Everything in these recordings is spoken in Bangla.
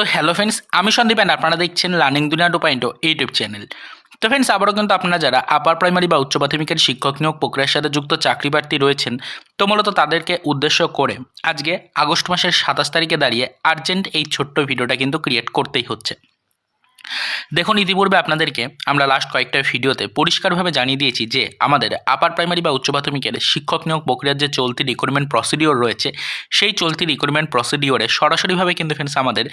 তো হ্যালো ফ্রেন্ডস আমি সন্দীপ অ্যান্ড আপনারা দেখছেন learning Duniya two point YouTube channel তো ফ্রেন্ডস আবারও কিন্তু আপনারা যারা আপার প্রাইমারি বা উচ্চ প্রাথমিকের শিক্ষক নিয়োগ প্রক্রিয়ার সাথে যুক্ত চাকরি প্রার্থী রয়েছেন, তো মূলত তাদেরকে উদ্দেশ্য করে আজকে আগস্ট মাসের সাতাশ তারিখে দাঁড়িয়ে আর্জেন্ট এই ছোট্ট ভিডিওটা কিন্তু ক্রিয়েট করতেই হচ্ছে। দেখুন, ইতিপূর্বে আপনাদেরকে আমরা লাস্ট কয়েকটা ভিডিওতে পরিষ্কারভাবে জানিয়ে দিয়েছি যে, আমাদের আপার প্রাইমারি বা উচ্চ প্রাথমিকের শিক্ষক নিয়োগ প্রক্রিয়ার যে চলতি রিক্রুটমেন্ট প্রসিডিওর রয়েছে, সেই চলতি রিক্রুটমেন্ট প্রসিডিওরে সরাসরিভাবে কিন্তু ফ্রেন্ডস আমাদের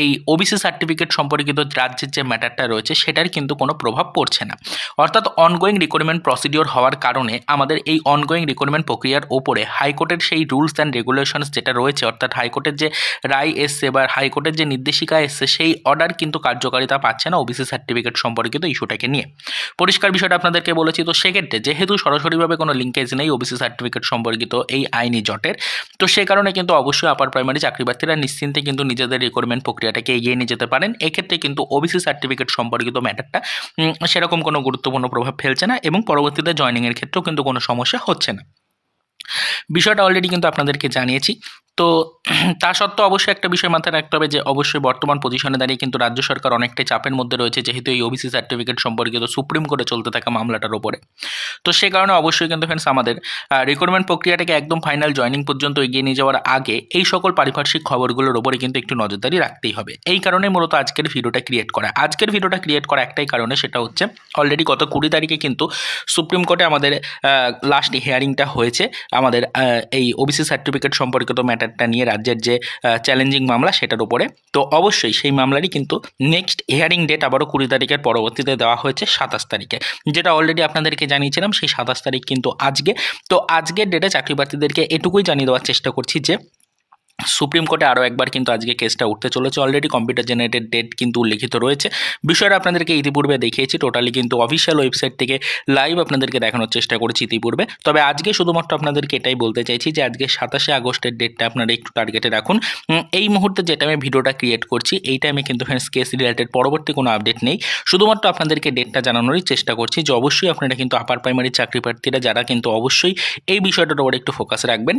এই ওবিসি সার্টিফিকেট সম্পর্কিত রাজ্যের যে ম্যাটারটা রয়েছে, সেটার কিন্তু কোনো প্রভাব পড়ছে না। অর্থাৎ অনগোয়িং রিক্রুটমেন্ট প্রসিডিওর হওয়ার কারণে আমাদের এই অনগোয়িং রিক্রুটমেন্ট প্রক্রিয়ার ওপরে হাইকোর্টের সেই রুলস অ্যান্ড রেগুলেশনস যেটা রয়েছে, অর্থাৎ হাইকোর্টের যে রায় এসছে বা হাইকোর্টের যে নির্দেশিকা এসছে, সেই অর্ডার কিন্তু কার্যকারিতা পাচ্ছে না ওবিসি সার্টিফিকেট সম্পর্কিত ইস্যুটাকে নিয়ে। পরিষ্কার বিষয়টা আপনাদেরকে বলেছি, তো সেক্ষেত্রে যেহেতু সরাসরিভাবে কোনো লিঙ্কেজ নেই ওবিসি সার্টিফিকেট সম্পর্কিত এই আইনি জটের, তো সে কারণে কিন্তু অবশ্যই আপার প্রাইমারি চাকরি প্রার্থীরা নিশ্চিন্তে কিন্তু নিজেদের রিক্রুটমেন্ট প্রক্রিয়াটাকে এগিয়ে নিয়ে যেতে পারেন। এক্ষেত্রে কিন্তু ওবিসি সার্টিফিকেট সম্পর্কিত ম্যাটারটা সেরকম কোনো গুরুত্বপূর্ণ প্রভাব ফেলছে না এবং পরবর্তীতে জয়নিংয়ের ক্ষেত্রেও কিন্তু কোনো সমস্যা হচ্ছে না। বিষয়টা অলরেডি কিন্তু আপনাদেরকে জানিয়েছি তো তা সত্ত্বেও অবশ্যই একটা বিষয় মাথায় রাখতে হবে যে অবশ্যই বর্তমান পজিশনে দাঁড়িয়ে কিন্তু রাজ্য সরকার অনেকটাই চাপের মধ্যে রয়েছে, যেহেতু এই ওবিসি সার্টিফিকেট সম্পর্কিত সুপ্রিম কোর্টে চলতে থাকা মামলাটার ওপরে তো সে কারণে অবশ্যই কিন্তু ফ্রেন্ডস আমাদের রিক্রুটমেন্ট প্রক্রিয়াটাকে একদম ফাইনাল জয়নিং পর্যন্ত এগিয়ে নিয়ে যাওয়ার আগে এই সকল পারিপার্শ্বিক খবরগুলোর ওপরে কিন্তু একটু নজরদারি রাখতেই হবে। এই কারণে মূলত আজকের ভিডিওটা ক্রিয়েট করা। আজকের ভিডিওটা ক্রিয়েট করা একটাই কারণে সেটা হচ্ছে অলরেডি গত কুড়ি তারিখে কিন্তু সুপ্রিম কোর্টে আমাদের লাস্ট হিয়ারিংটা হয়েছে। আমাদের এই ওবিসি সার্টিফিকেট সম্পর্কিত ম্যাটারটা নিয়ে রাজ্যের যে চ্যালেঞ্জিং মামলা সেটার উপরে। তো অবশ্যই সেই মামলারই কিন্তু নেক্সট হিয়ারিং ডেট আবারও কুড়ি তারিখের পরবর্তীতে দেওয়া হয়েছে সাতাশ তারিখে। যেটা অলরেডি আপনাদেরকে জানিয়েছিলাম, সেই সাতাশ তারিখ কিন্তু আজকে। তো আজকের ডেটে চাকরি প্রার্থীদেরকে এটুকুই জানিয়ে দেওয়ার চেষ্টা করছি যে সুপ্রিম কোর্টে আরও একবার কিন্তু আজকে কেসটা উঠতে চলেছে অলরেডি কম্পিউটার জেনারেটেড ডেট কিন্তু উল্লেখিত রয়েছে। বিষয়টা আপনাদেরকে ইতিপূর্বে দেখিয়েছি টোটালি কিন্তু অফিসিয়াল ওয়েবসাইট থেকে লাইভ আপনাদেরকে দেখানোর চেষ্টা করেছি ইতিপূর্বে। তবে আজকে শুধুমাত্র আপনাদেরকে এটাই বলতে চাইছি যে আজকে সাতাশে আগস্টের ডেটটা আপনারা একটু টার্গেটে রাখুন। এই মুহূর্তে যে টাইমে ভিডিওটা ক্রিয়েট করছি, এই টাইমে কিন্তু ফ্রেন্ডস কেস রিলেটেড পরবর্তী কোনো আপডেট নেই। শুধুমাত্র আপনাদেরকে ডেটটা জানানোরই চেষ্টা করছি যে অবশ্যই আপনারা কিন্তু আপার প্রাইমারি চাকরি প্রার্থীরা যারা কিন্তু অবশ্যই এই বিষয়টার উপর একটু ফোকাস রাখবেন।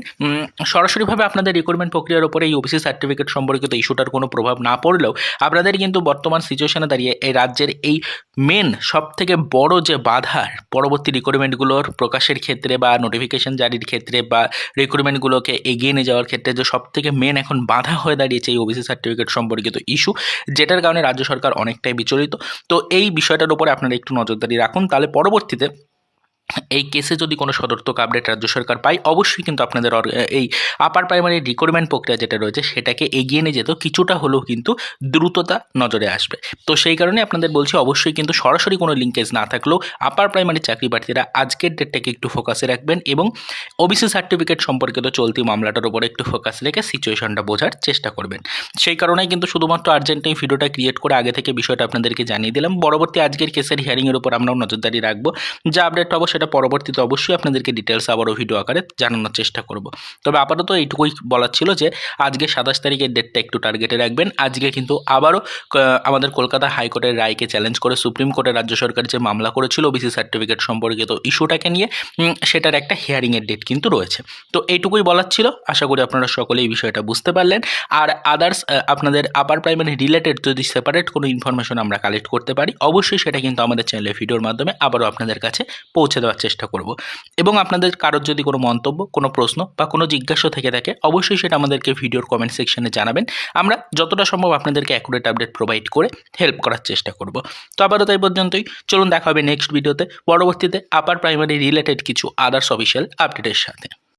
সরাসরিভাবে আপনাদের রিক্রুটমেন্ট প্রক্রিয়ার উপরে এই ওবিসি সার্টিফিকেট সম্পর্কিত ইস্যুটার কোনো প্রভাব না পড়লেও আপনাদের কিন্তু বর্তমান সিচুয়েশনে দাঁড়িয়ে এই রাজ্যের এই মেন সব থেকে বড় যে বাধার পরবর্তী রিক্রুটমেন্টগুলোর প্রকাশের ক্ষেত্রে বা নোটিফিকেশন জারির ক্ষেত্রে বা রিক্রুটমেন্টগুলোকে এগিয়ে নিয়ে যাওয়ার ক্ষেত্রে যে সব থেকে মেন এখন বাধা হয়ে দাঁড়িয়েছে এই ওবিসি সার্টিফিকেট সম্পর্কিত ইস্যু যেটার কারণে রাজ্য সরকার অনেকটাই বিচলিত। তো এই বিষয়টার উপরে আপনারা একটু নজরদারি রাখুন। তাহলে পরবর্তীতে এই কেসে যদি কোনো সদর্থক আপডেট রাজ্য সরকার পায়, অবশ্যই কিন্তু আপনাদের এই আপার প্রাইমারি রিক্রুটমেন্ট প্রক্রিয়া যেটা রয়েছে, সেটাকে এগিয়ে নিয়ে যেত কিছুটা হলেও কিন্তু দ্রুততা নজরে আসবে। তো সেই কারণে আপনাদের বলছি, অবশ্যই কিন্তু সরাসরি কোনো লিঙ্কেজ না থাকলেও আপার প্রাইমারি চাকরি প্রার্থীরা আজকের ডেটটাকে একটু ফোকাসে রাখবেন এবং ওবিসি সার্টিফিকেট সম্পর্কিত চলতি মামলাটার উপরে একটু ফোকাস রেখে সিচুয়েশনটা বোঝার চেষ্টা করবেন। সেই কারণেই কিন্তু শুধুমাত্র আর্জেন্ট এই ভিডিওটা ক্রিয়েট করে আগে থেকে বিষয়টা আপনাদেরকে জানিয়ে দিলাম। পরবর্তী আজকের কেসের হিয়ারিংয়ের উপর আমরাও নজরদারি রাখব। যা আপডেট পাবো সেটা পরবর্তীতে অবশ্যই আপনাদেরকে ডিটেলস আবারও ভিডিও আকারে জানানোর চেষ্টা করব। তবে আপাতত এইটুকুই বলার ছিল যে, আজকে সাতাশ তারিখের ডেটটা একটু টার্গেটে রাখবেন। আজকে কিন্তু আবারও আমাদের কলকাতা হাইকোর্টের রায়কে চ্যালেঞ্জ করে সুপ্রিম কোর্টে রাজ্য সরকার যে মামলা করেছিল ওবিসি সার্টিফিকেট সম্পর্কিত ইস্যুটাকে নিয়ে সেটার একটা হিয়ারিংয়ের ডেট কিন্তু রয়েছে। তো এইটুকুই বলার ছিল। আশা করি আপনারা সকলে এই বিষয়টা বুঝতে পারলেন। আর আদার্স আপনাদের আপার প্রাইমারি রিলেটেড যদি সেপারেট কোনো ইনফরমেশন আমরা কালেক্ট করতে পারি, অবশ্যই সেটা কিন্তু আমাদের চ্যানেলে ভিডিওর মাধ্যমে আবারও আপনাদের কাছে পৌঁছে দেওয়ার চেষ্টা করব। এবং আপনাদের কারোর যদি কোনো মন্তব্য, কোনো প্রশ্ন বা কোনো জিজ্ঞাসা থেকে থাকে, অবশ্যই সেটা আমাদেরকে ভিডিওর কমেন্ট সেকশনে জানাবেন। আমরা যতটা সম্ভব আপনাদেরকে অ্যাকুরেট আপডেট প্রোভাইড করে হেল্প করার চেষ্টা করব। তো আবারও তাই পর্যন্তই। চলুন দেখা হবে নেক্সট ভিডিওতে পরবর্তীতে আপার প্রাইমারি রিলেটেড কিছু আদার্স অফিসিয়াল আপডেটের সাথে।